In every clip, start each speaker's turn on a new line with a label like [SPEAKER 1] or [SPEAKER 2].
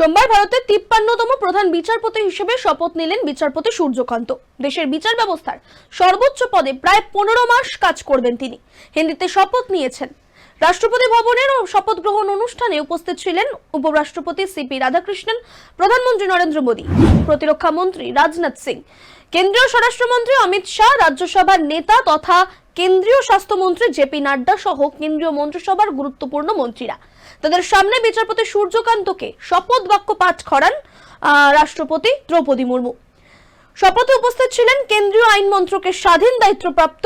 [SPEAKER 1] সোমবার ভারতের তিপ্পান্নতম প্রধান বিচারপতি হিসেবে শপথ নিলেন বিচারপতি সূর্যকান্ত। দেশের বিচার ব্যবস্থার সর্বোচ্চ পদে প্রায় পনেরো মাস কাজ করবেন তিনি। হিন্দিতে শপথ নিয়েছেন। রাষ্ট্রপতি ভবনের শপথ গ্রহণ অনুষ্ঠানে উপস্থিত ছিলেন উপরাষ্ট্রপতি সিপি রাধাকৃষ্ণন, প্রধানমন্ত্রী নরেন্দ্র মোদী, প্রতিরক্ষা মন্ত্রী রাজনাথ সিং, কেন্দ্রীয় স্বরাষ্ট্রমন্ত্রী অমিত শাহ, রাজ্যসভার নেতা তথা কেন্দ্রীয় স্বাস্থ্যমন্ত্রী জেপি নাড্ডা সহ কেন্দ্রীয় মন্ত্রিসভার গুরুত্বপূর্ণ মন্ত্রীরা। তাদের সামনে বিচারপতি সূর্যকান্তকে শপথ বাক্য পাঠ করান রাষ্ট্রপতি দ্রৌপদী মুর্মু। শপথে উপস্থিত ছিলেন কেন্দ্রীয় আইন মন্ত্রকের স্বাধীন দায়িত্বপ্রাপ্ত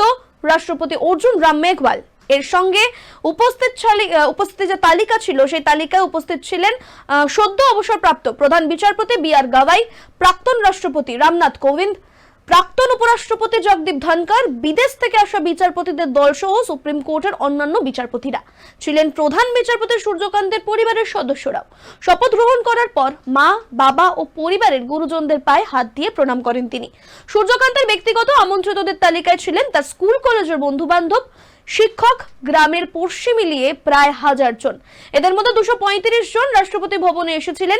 [SPEAKER 1] রাষ্ট্রপতি অর্জুন রাম মেঘওয়াল এর সঙ্গে উপস্থিত উপস্থিত যে তালিকা ছিল, সেই তালিকায় উপস্থিত ছিলেন সদ্য অবসরপ্রাপ্ত প্রধান বিচারপতি বি আর গাওয়াই, প্রাক্তন রাষ্ট্রপতি রামনাথ কোবিন্দ প্রাক্তন উপরাষ্ট্রপতি জগদীপ ধনকর বিদেশ থেকে আসা বিচারপতিদের দল সহ সুপ্রিম কোর্টের অন্যান্য বিচারপতিরা। ছিলেন প্রধান বিচারপতি সূর্যকান্তের পরিবারের সদস্যরাও। শপথ গ্রহণ করার পর মা, বাবা ও পরিবারের গুরুজনদের পায়ে হাত দিয়ে প্রণাম করেন তিনি। সূর্যকান্তের ব্যক্তিগত আমন্ত্রিতদের তালিকায় ছিলেন তার স্কুল, কলেজের বন্ধু বান্ধব শিক্ষক, গ্রামের পড়শি মিলিয়ে প্রায় হাজার জন। এদের মধ্যে দুশো জন রাষ্ট্রপতি ভবনে এসেছিলেন।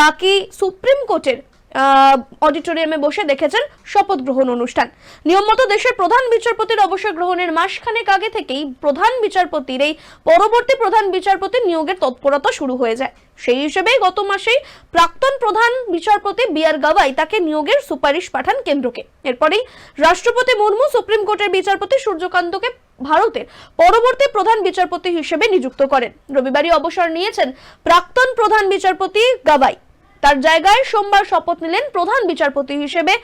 [SPEAKER 1] বাকি সুপ্রিম কোর্টের অডিটোরিয়ামে বসে দেখেছেন শপথ গ্রহণ অনুষ্ঠান। নিয়ম মতো দেশের প্রধান বিচারপতির অবসর গ্রহণের মাসখানেক আগে থেকেই প্রধান বিচারপতির এই পরবর্তী প্রধান বিচারপতির নিয়োগের তৎপরতা শুরু হয়ে যায়। সেই হিসেবেই গত মাসেই প্রাক্তন প্রধান বিচারপতি বি আর গাওয়াই তাকে নিয়োগের সুপারিশ পাঠান কেন্দ্রকে। এরপরেই রাষ্ট্রপতি মুর্মু সুপ্রিম কোর্টের বিচারপতি সূর্যকান্তকে ভারতের পরবর্তী প্রধান বিচারপতি হিসেবে নিযুক্ত করেন। রবিবারই অবসর নিয়েছেন প্রাক্তন প্রধান বিচারপতি গাবাই তার জায়গায় সোমবার শপথ নিলেন প্রধান বিচারপতি হিসেবে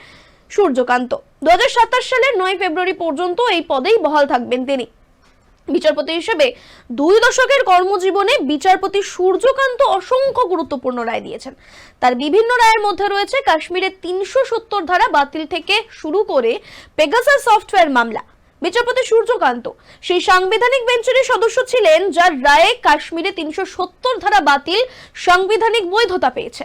[SPEAKER 1] সূর্যকান্ত। দু হাজার সাতাশ সালের নয় ফেব্রুয়ারি পর্যন্ত এই পদেই বহাল থাকবেন তিনি। বিচারপতি হিসেবে দুই দশকের কর্মজীবনে বিচারপতি সূর্যকান্ত অসংখ্য গুরুত্বপূর্ণ রায় দিয়েছেন। তার বিভিন্ন রায়ের মধ্যে রয়েছে কাশ্মীরের তিনশো সত্তর ধারা বাতিল থেকে শুরু করে পেগাসাস সফটওয়্যার মামলা। বিচারপতি সূর্যকান্ত সেই সাংবিধানিক বেঞ্চের সদস্য ছিলেন, যার রায়ে কাশ্মীরে তিনশো সত্তর ধারা বাতিল সাংবিধানিক বৈধতা পেয়েছে।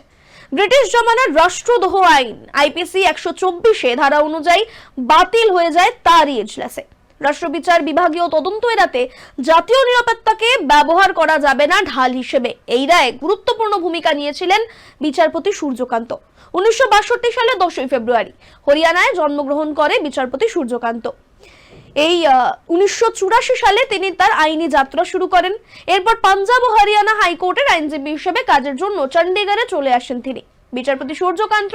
[SPEAKER 1] ব্রিটিশ জমানার রাষ্ট্রদ্রোহ আইন আইপিসি একশো চব্বিশে ধারা অনুযায়ী বাতিল হয়ে যায় তারই এজলাসে। রাষ্ট্রবিচার বিভাগীয় তদন্ত এড়াতে জাতীয় নিরাপত্তাকে ব্যবহার করা যাবে না ঢাল হিসেবে। এই রায়ে গুরুত্বপূর্ণ ভূমিকা নিয়েছিলেন বিচারপতি সূর্যকান্ত। উনিশশো সালে দশই ফেব্রুয়ারি হরিয়ানায় জন্মগ্রহণ করে বিচারপতি সূর্যকান্ত। এই উনিশশো চুরাশি সালে তিনি তার আইনি যাত্রা শুরু করেন। এরপর পাঞ্জাব ও হরিয়ানা হাইকোর্টের আইনজীবী হিসেবে কাজের জন্য চণ্ডীগড়ে চলে আসেন তিনি। বিচারপতি সূর্যকান্ত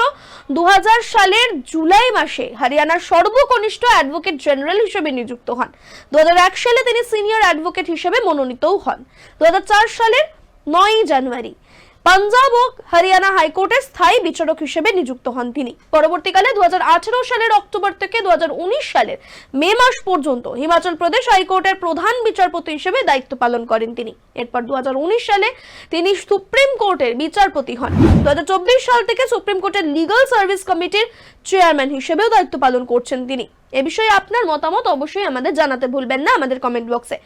[SPEAKER 1] দু হাজার সালের জুলাই মাসে হরিয়ানার সর্বকনিষ্ঠ অ্যাডভোকেট জেনারেল হিসেবে নিযুক্ত হন। দু হাজার এক সালে তিনি সিনিয়র অ্যাডভোকেট হিসেবে মনোনীতও হন। দু হাজার চার সালের নয়ই জানুয়ারি পাঞ্জাব ও হরিয়ানা হাইকোর্টের স্থায়ী বিচারক হিসেবে নিযুক্ত হন তিনি। পরবর্তীকালে দুহাজার আঠারো সালের অক্টোবর থেকে দুহাজার উনিশ সালের মে মাস পর্যন্ত হিমাচল প্রদেশ হাইকোর্টের প্রধান বিচারপতি হিসেবে দায়িত্ব পালন করেন তিনি। এরপর দু হাজার উনিশ সালে তিনি সুপ্রিম কোর্টের বিচারপতি হন। দু হাজার চব্বিশ সাল থেকে সুপ্রিম কোর্টের লিগাল সার্ভিস কমিটির চেয়ারম্যান হিসেবেও দায়িত্ব পালন করছেন তিনি। এ বিষয়ে আপনার মতামত অবশ্যই আমাদের জানাতে ভুলবেন না আমাদের কমেন্ট বক্সে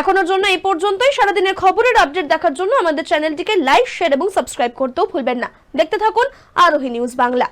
[SPEAKER 1] এখনোর জন্য এই পর্যন্তই। সারাদিনের খবরের আপডেট দেখার জন্য আমাদের চ্যানেলটিকে লাইক শেয়ার এবং সাবস্ক্রাইব করতেও ভুলবেন না। দেখতে থাকুন আরোহী নিউজ বাংলা।